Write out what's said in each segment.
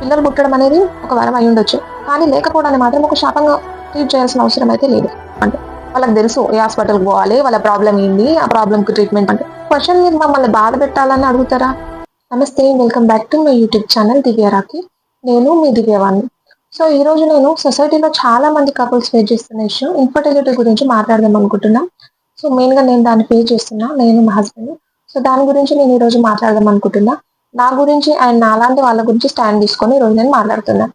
పిల్లలు పుట్టడం అనేది ఒక వరం అయి ఉండొచ్చు. కానీ లేకపోవడాన్ని మాత్రం ఒక శాపంగా ట్రీట్ చేయాల్సిన అవసరం అయితే లేదు. అంటే వాళ్ళకి తెలుసు ఏ హాస్పిటల్కి పోవాలి వాళ్ళ ప్రాబ్లం ఏంది ఆ ప్రాబ్లంకి ట్రీట్మెంట్ అంటే. క్వశ్చన్ మీరు మమ్మల్ని బాధ పెట్టాలని అడుగుతారా? నమస్తే welcome back to my YouTube channel దివ్యారాకి నేను మీ దివ్యవాణి సో ఈ రోజు నేను సొసైటీలో చాలా మంది కపుల్స్ ఫేస్ చేస్తున్న ఇష్యూ ఇన్ఫర్టిలిటీ గురించి మాట్లాడదాం అనుకుంటున్నా. సో మెయిన్గా నేను దాన్ని ఫేస్ చేస్తున్నా నేను మా హస్బెండ్ సో దాని గురించి నేను ఈ రోజు మాట్లాడదాం అనుకుంటున్నా. నా గురించి అండ్ నాలాంటి వాళ్ళ గురించి స్టాండ్ తీసుకొని ఈ రోజు నేను మాట్లాడుతున్నా.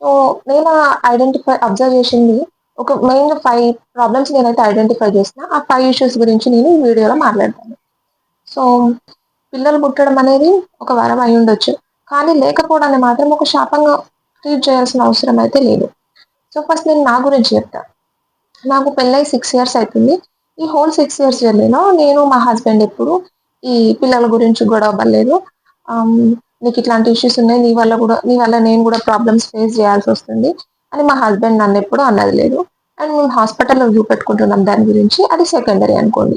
సో నేను ఐడెంటిఫై అబ్జర్వ్ చేసింది ఒక మెయిన్ ఫైవ్ ప్రాబ్లమ్స్ నేనైతే ఐడెంటిఫై చేసిన. ఆ ఫైవ్ ఇష్యూస్ గురించి నేను ఈ వీడియోలో మాట్లాడతాను. సో పిల్లలు పుట్టడం అనేది ఒక వరం అయి ఉండొచ్చు. కానీ లేకపోవడాన్ని మాత్రం ఒక శాపంగా ట్రీట్ చేయాల్సిన అవసరం అయితే లేదు. సో ఫస్ట్ నేను నా గురించి చెప్తా. నాకు పెళ్ళై సిక్స్ ఇయర్స్ అవుతుంది ఈ హోల్ సిక్స్ ఇయర్స్ జర్నీలో నేను మా హస్బెండ్ ఎప్పుడు ఈ పిల్లల గురించి గొడవ పడలేదు. Um, నీకు ఇట్లాంటి ఇష్యూస్ ఉన్నాయి నీ వల్ల కూడా నీ వల్ల నేను కూడా ప్రాబ్లమ్స్ ఫేస్ చేయాల్సి వస్తుంది అని మా హస్బెండ్ నన్ను ఎప్పుడు అన్నది లేదు. అండ్ మేము హాస్పిటల్లో చూపెట్టుకుంటున్నాం దాని గురించి. అది సెకండరీ అనుకోండి.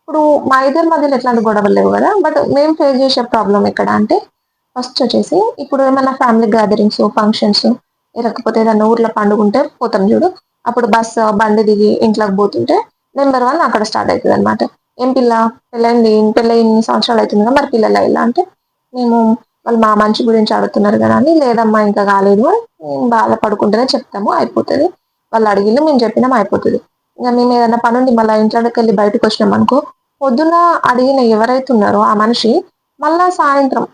ఇప్పుడు మా ఇద్దరి మధ్యలో ఎట్లాంటి గొడవలు లేవు కదా బట్ మేము ఫేస్ చేసే ప్రాబ్లం ఎక్కడ అంటే ఫస్ట్ వచ్చేసి ఇప్పుడు ఏమైనా ఫ్యామిలీ గ్యాదరింగ్స్ ఫంక్షన్స్ లేకపోతే ఏదైనా ఊర్లో పండుగ ఉంటే పోతాం చూడు. అప్పుడు బస్ బండి దిగి ఇంట్లోకి పోతుంటే నెంబర్ వన్ అక్కడ స్టార్ట్ అవుతుంది అనమాట ఏం పిల్ల? పెళ్ళైంది పెళ్ళై ఇన్ని సంవత్సరాలు అవుతుంది కదా మరి పిల్లలు ఇలా అంటే మేము వాళ్ళు మా మంచి గురించి అడుగుతున్నారు కదా అని లేదమ్మా ఇంకా కాలేదు మేము బాధపడుకుంటేనే చెప్తాము అయిపోతుంది. వాళ్ళు అడిగిన మేము చెప్పినాం అయిపోతుంది. ఇంకా మేము ఏదైనా పని ఉండి మళ్ళీ ఇంట్లోకి వెళ్ళి బయటకు వచ్చినాం అనుకో పొద్దున అడిగిన ఎవరైతే ఉన్నారో ఆ మనిషి మళ్ళా సాయంత్రం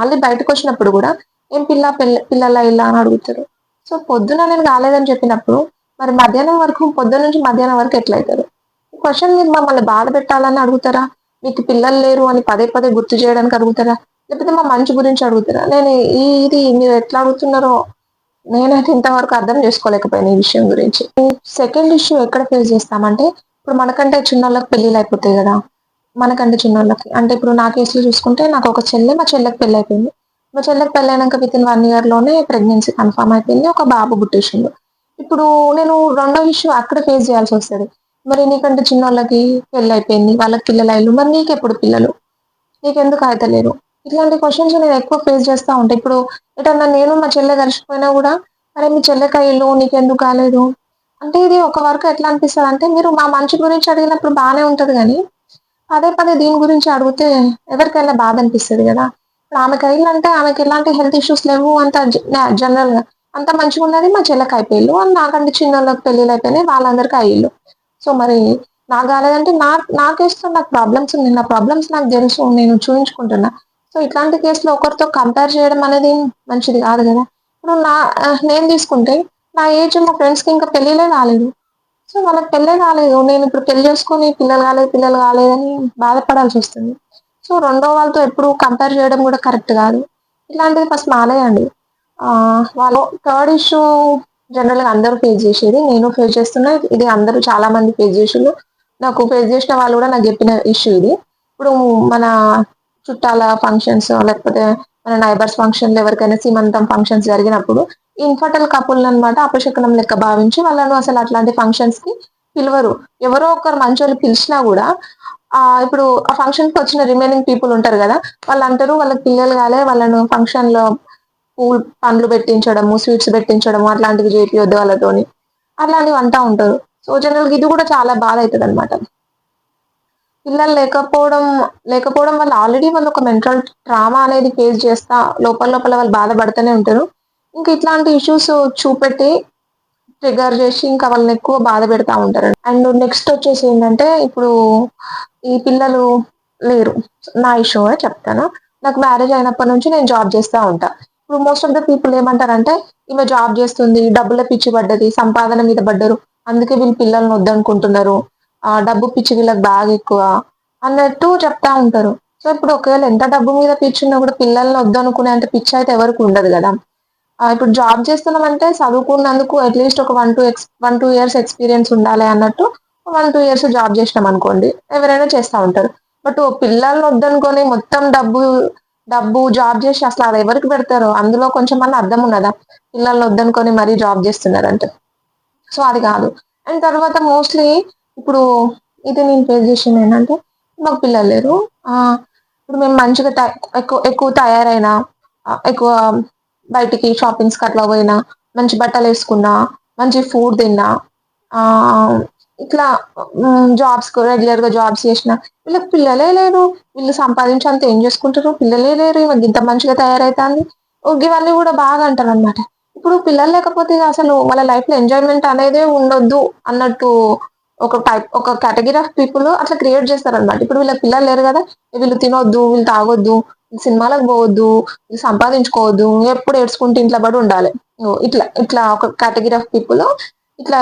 మళ్ళీ బయటకు వచ్చినప్పుడు కూడా ఏం పిల్ల పిల్ల పిల్లల ఇలా అని అడుగుతారు. సో పొద్దున నేను కాలేదని చెప్పినప్పుడు మరి మధ్యాహ్నం వరకు పొద్దున నుంచి మధ్యాహ్నం వరకు ఎట్లయితారు? క్వశ్చన్ మీరు మమ్మల్ని బాధ పెట్టాలని అడుగుతారా? మీకు పిల్లలు లేరు అని పదే పదే గుర్తు చేయడానికి అడుగుతారా? లేకపోతే మా మంచి గురించి అడుగుతున్నా నేను ఈ ఇది మీరు ఎట్లా అడుగుతున్నారో నేనైతే ఇంతవరకు అర్థం చేసుకోలేకపోయాను ఈ విషయం గురించి. సెకండ్ ఇష్యూ ఎక్కడ ఫేస్ చేస్తామంటే ఇప్పుడు మనకంటే చిన్నోళ్ళకి పెళ్ళిళ్ళు అయిపోతాయి కదా మనకంటే చిన్నోళ్ళకి. అంటే ఇప్పుడు నా కేసులో చూసుకుంటే నాకు ఒక చెల్లె మా చెల్లెకి పెళ్ళి అయిపోయింది. మా చెల్లెకి పెళ్ళి అయినాక విత్ ఇన్ వన్ ఇయర్లోనే ప్రెగ్నెన్సీ కన్ఫర్మ్ అయిపోయింది ఒక బాబు పుట్టేసిండు. ఇప్పుడు నేను రెండో ఇష్యూ అక్కడ ఫేస్ చేయాల్సి వస్తుంది. మరి నీకంటే చిన్నోళ్ళకి పెళ్ళి అయిపోయింది వాళ్ళకి పిల్లలు అయ్యారు. మరి నీకెప్పుడు పిల్లలు? నీకెందుకు అవుతలేరు ఇట్లాంటి క్వశ్చన్స్ నేను ఎక్కువ ఫేస్ చేస్తా ఉంటాను ఇప్పుడు ఎటన్నా నేను మా చెల్లె కలిసిపోయినా కూడా అరే మీ చెల్లెకి అయ్యలు నీకెందుకు కాలేదు? అంటే ఇది ఒక వరకు ఎట్లా అనిపిస్తుంది అంటే మీరు మా మంచి గురించి అడిగినప్పుడు బాగానే ఉంటది కానీ పదే పదే దీని గురించి అడిగితే ఎవరికైనా బాధ అనిపిస్తుంది కదా. ఇప్పుడు ఆమెకి అయ్యిందంటే ఆమెకి ఎలాంటి హెల్త్ ఇష్యూస్ లేవు అంత జనరల్గా. అంత మంచిగా ఉన్నది మా చెల్లెకి అయిపోయిల్లు అని నాకంటే చిన్న వాళ్ళకి పెళ్ళిళ్ళు అయిపోయినాయి వాళ్ళందరికీ అయ్యిళ్ళు సో మరి నాకు కాలేదంటే నా నాకేస్తున్న నాకు ప్రాబ్లమ్స్ ఉన్నాయి నా ప్రాబ్లమ్స్ నాకు తెలుసు నేను చూపించుకుంటున్నా సో ఇట్లాంటి కేసులో ఒకరితో కంపేర్ చేయడం అనేది మంచిది కాదు కదా. ఇప్పుడు నా నేను తీసుకుంటే నా ఏజ్ మా ఫ్రెండ్స్కి ఇంకా పెళ్ళిలే కాలేదు. సో వాళ్ళకి పెళ్ళే కాలేదు. నేను ఇప్పుడు పెళ్ళి చేసుకొని పిల్లలు కాలేదు పిల్లలు కాలేదని బాధపడాల్సి వస్తుంది. సో రెండో వాళ్ళతో ఎప్పుడు కంపేర్ చేయడం కూడా కరెక్ట్ కాదు. ఇట్లాంటిది ఫస్ట్ మానేయండి వాళ్ళు థర్డ్ ఇష్యూ జనరల్గా అందరూ ఫేస్ చేసేది నేను ఫేస్ చేస్తున్నా. ఇది అందరూ చాలా మంది ఫేస్ చేసిండ్రు నాకు ఫేస్ చేసిన వాళ్ళు కూడా నాకు చెప్పిన ఇష్యూ ఇది. ఇప్పుడు మన చుట్టాల ఫంక్షన్స్ లేకపోతే మన నైబర్స్ ఫంక్షన్ ఎవరికైనా సీమంతం ఫంక్షన్స్ జరిగినప్పుడు ఇన్ఫర్టల్ కపుల్ అన్నమాట అపశకనం లెక్క భావించి వాళ్ళను అసలు అట్లాంటి ఫంక్షన్స్కి పిలవరు. ఎవరో ఒకరు మంచోళ్ళు పిలిచినా కూడా ఆ ఇప్పుడు ఆ ఫంక్షన్కి వచ్చిన రిమైనింగ్ పీపుల్ ఉంటారు కదా వాళ్ళు అంటారు వాళ్ళకి పిల్లలు కాలే వాళ్ళను ఫంక్షన్లో పూల్ పండ్లు పెట్టించడము స్వీట్స్ పెట్టించడము అట్లాంటివి చేపియొద్దు వాళ్ళతోని. అట్లాంటివి అంటా ఉంటారు. సో జనరల్ ఇది కూడా చాలా బాధ అవుతుంది అనమాట పిల్లలు లేకపోవడం లేకపోవడం వల్ల ఆల్రెడీ వాళ్ళు ఒక మెంటల్ ట్రామా అనేది ఫేస్ చేస్తా లోపల లోపల వాళ్ళు బాధపడుతూనే ఉంటారు. ఇంకా ఇట్లాంటి ఇష్యూస్ చూపెట్టి ట్రిగర్ చేసి ఇంకా వాళ్ళని ఎక్కువ బాధ పెడతా ఉంటారు. అండ్ నెక్స్ట్ వచ్చేసి ఏంటంటే ఇప్పుడు ఈ పిల్లలు లేరు. నా ఇష్యూ చెప్తాను. నాకు మ్యారేజ్ అయినప్పటి నుంచి నేను జాబ్ చేస్తా ఉంటా. ఇప్పుడు మోస్ట్ ఆఫ్ ద పీపుల్ ఏమంటారంటే ఈమె జాబ్ చేస్తుంది డబ్బుల పిచ్చి పడ్డది సంపాదన మీద పడ్డరు అందుకే వీళ్ళు పిల్లల్ని వద్దనుకుంటున్నారు. డబ్బు పిచ్చి వీళ్ళకి బాగా ఎక్కువ అన్నట్టు చెప్తా ఉంటారు. సో ఇప్పుడు ఒకవేళ ఎంత డబ్బు మీద పిచ్చి ఉన్నా కూడా పిల్లల్ని వద్దనుకునే అంత పిచ్చి అయితే ఎవరికి ఉండదు కదా. ఇప్పుడు జాబ్ చేస్తున్నామంటే చదువుకున్నందుకు అట్లీస్ట్ ఒక one two X one two years experience ఉండాలి అన్నట్టు వన్ టూ ఇయర్స్ జాబ్ చేసినాం అనుకోండి ఎవరైనా చేస్తా ఉంటారు. బట్ పిల్లల్ని వద్దనుకొని మొత్తం డబ్బు డబ్బు జాబ్ చేసి అసలు అది ఎవరికి పెడతారు అందులో కొంచెం అన్న అర్థం ఉన్నదా? పిల్లల్ని వద్దనుకొని మరీ జాబ్ చేస్తున్నారంటే. సో అది కాదు. అండ్ తర్వాత మోస్ట్లీ ఇప్పుడు ఇది నేను ఫేస్ చేసింది ఏంటంటే మాకు పిల్లలు లేరు. ఇప్పుడు మేము మంచిగా తయ- ఎక్కువ ఎక్కువ తయారైనా ఎక్కువ బయటికి షాపింగ్స్కి అట్లా పోయినా మంచి బట్టలు వేసుకున్నా మంచి ఫుడ్ తిన్నా ఇట్లా జాబ్స్ రెగ్యులర్గా జాబ్స్ చేసిన వీళ్ళకి పిల్లలే లేరు. వీళ్ళు సంపాదించి అంత ఏం చేసుకుంటారు? పిల్లలే లేరు. ఇవన్నీ ఇంత మంచిగా తయారైతాంది. ఇవన్నీ కూడా బాగా అంటారు అనమాట ఇప్పుడు పిల్లలు లేకపోతే అసలు వాళ్ళ లైఫ్లో ఎంజాయ్మెంట్ అనేదే ఉండొద్దు అన్నట్టు ఒక టైప్ ఒక కేటగిరీ ఆఫ్ పీపుల్ అట్లా క్రియేట్ చేస్తారనమాట ఇప్పుడు వీళ్ళ పిల్లలు లేరు కదా వీళ్ళు తినొద్దు వీళ్ళు తాగొద్దు సినిమాలకు పోవద్దు వీళ్ళు సంపాదించుకోవద్దు ఎప్పుడు ఏడ్చుకుంటూ ఇంట్లో పడి ఉండాలి. ఇట్లా ఇట్లా ఒక కేటగిరీ ఆఫ్ పీపుల్ ఇట్లా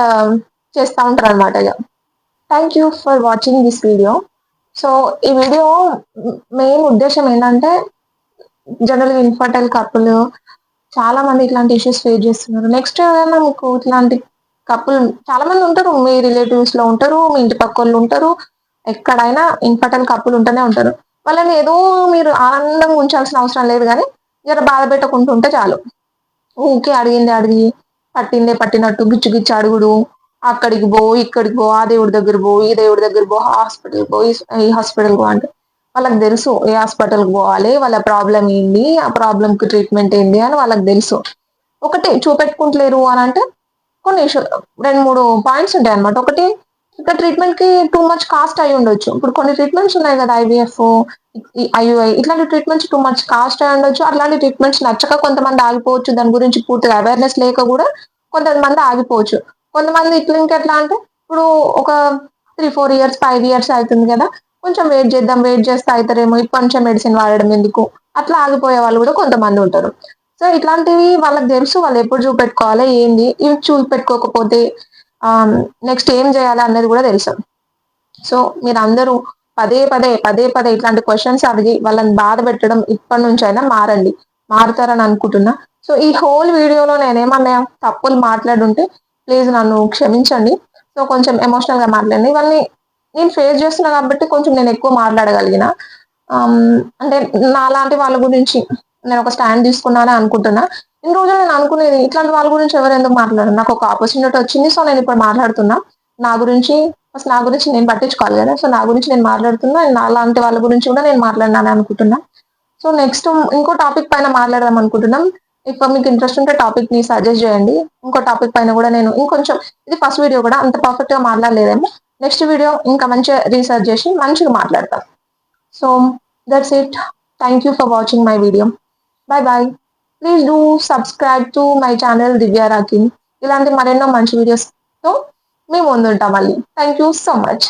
చేస్తా ఉంటారు అనమాట ఇక thank you for watching this video so ఈ వీడియో మెయిన్ ఉద్దేశం ఏంటంటే జనరల్ ఇన్ఫర్టైల్ కప్పులు చాలా మంది ఇట్లాంటి ఇష్యూస్ ఫేస్ చేస్తున్నారు. నెక్స్ట్ ఏదైనా మీకు ఇట్లాంటి కపుల్ చాలా మంది ఉంటారు. మీ రిలేటివ్స్లో ఉంటారు మీ ఇంటి పక్క వాళ్ళు ఉంటారు. ఎక్కడైనా ఇన్ఫర్టైల్ కప్పులు ఉంటూనే ఉంటారు. వాళ్ళని ఏదో మీరు ఆనందంగా ఉంచాల్సిన అవసరం లేదు కానీ జర బాధ పెట్టకుండా ఉంటే చాలు. ఊకే అడిగింది అడిగి పట్టిందే పట్టినట్టు గిచ్చు గిచ్చు అడుగుడు. అక్కడికి పో ఇక్కడికి పో ఆ దేవుడి దగ్గర పో ఈ దేవుడి దగ్గర పో హాస్పిటల్ పో ఈ హాస్పిటల్ పో అంటే వాళ్ళకి తెలుసు ఏ హాస్పిటల్కి పోవాలి వాళ్ళ ప్రాబ్లం ఏంది ఆ ప్రాబ్లంకి ట్రీట్మెంట్ ఏంది అని వాళ్ళకి తెలుసు. ఒకటే చూపెట్టుకుంటలేరు అని అంటే కొన్ని రెండు మూడు పాయింట్స్ ఉంటాయి అనమాట ఒకటి ఇక్కడ ట్రీట్మెంట్కి టూ మచ్ కాస్ట్ అయి ఉండొచ్చు. ఇప్పుడు కొన్ని ట్రీట్మెంట్స్ ఉన్నాయి కదా ఐవీఎఫ్ ఐయుఐ ఇట్లాంటి ట్రీట్మెంట్స్ టూ మచ్ కాస్ట్ అయి ఉండొచ్చు. అట్లాంటి ట్రీట్మెంట్స్ నచ్చక కొంతమంది ఆగిపోవచ్చు. దాని గురించి పూర్తిగా అవేర్నెస్ లేక కూడా కొంతమంది ఆగిపోవచ్చు. కొంతమంది ఇట్లా ఇంకెట్లా అంటే ఇప్పుడు ఒక three four years five years అవుతుంది కదా కొంచెం వెయిట్ చేద్దాం వెయిట్ చేస్తే అవుతారేమో ఇప్పుడు కొంచెం మెడిసిన్ వాడడం ఎందుకు? అట్లా ఆగిపోయే వాళ్ళు కూడా కొంతమంది ఉంటారు. సో ఇట్లాంటివి వాళ్ళకి తెలుసు వాళ్ళు ఎప్పుడు చూపెట్టుకోవాలి ఏంది? ఇవి చూపెట్టుకోకపోతే నెక్స్ట్ ఏం చేయాలి అన్నది కూడా తెలుసు. సో మీరు అందరూ పదే పదే పదే పదే ఇట్లాంటి క్వశ్చన్స్ అడిగి వాళ్ళని బాధ పెట్టడం ఇప్పటి నుంచి అయినా మారండి. మారుతారని అనుకుంటున్నా. సో ఈ హోల్ వీడియోలో నేనేమన్నా తప్పులు మాట్లాడుంటే ప్లీజ్ నన్ను క్షమించండి. సో కొంచెం ఎమోషనల్గా మాట్లాడండి. ఇవన్నీ నేను ఫేస్ చేస్తున్నా కాబట్టి కొంచెం నేను ఎక్కువ మాట్లాడగలిగిన. అంటే నాలాంటి వాళ్ళ గురించి నేను ఒక స్టాండ్ తీసుకున్నానని అనుకుంటున్నా. ఇన్ని రోజులు నేను అనుకునేది ఇట్లాంటి వాళ్ళ గురించి ఎవరు ఎందుకు మాట్లాడారు? నాకు ఒక ఆపర్చునిటీ వచ్చింది సో నేను ఇప్పుడు మాట్లాడుతున్నా. నా గురించి ఫస్ట్ నా గురించి నేను పట్టించుకోవాలి కదా సో నా గురించి నేను మాట్లాడుతున్నా. నా లాంటి వాళ్ళ గురించి కూడా నేను మాట్లాడినాను అనుకుంటున్నా. సో నెక్స్ట్ ఇంకో టాపిక్ పైన మాట్లాడదాం అనుకుంటున్నాం. ఇప్పుడు మీకు ఇంట్రెస్ట్ ఉంటే టాపిక్ని సజెస్ట్ చేయండి. ఇంకో టాపిక్ పైన కూడా నేను ఇంకొంచెం ఇది ఫస్ట్ వీడియో కూడా అంత పర్ఫెక్ట్గా మాట్లాడలేదేమో. నెక్స్ట్ వీడియో ఇంకా మంచిగా రీసెర్చ్ చేసి మంచిగా మాట్లాడతాం. So that's it thank you for watching my video bye bye please do subscribe to my channel Divya Rakin ఇలాంటి మరెన్నో మంచి వీడియోస్తో మేము ముందుంటాం మళ్ళీ. Thank you so much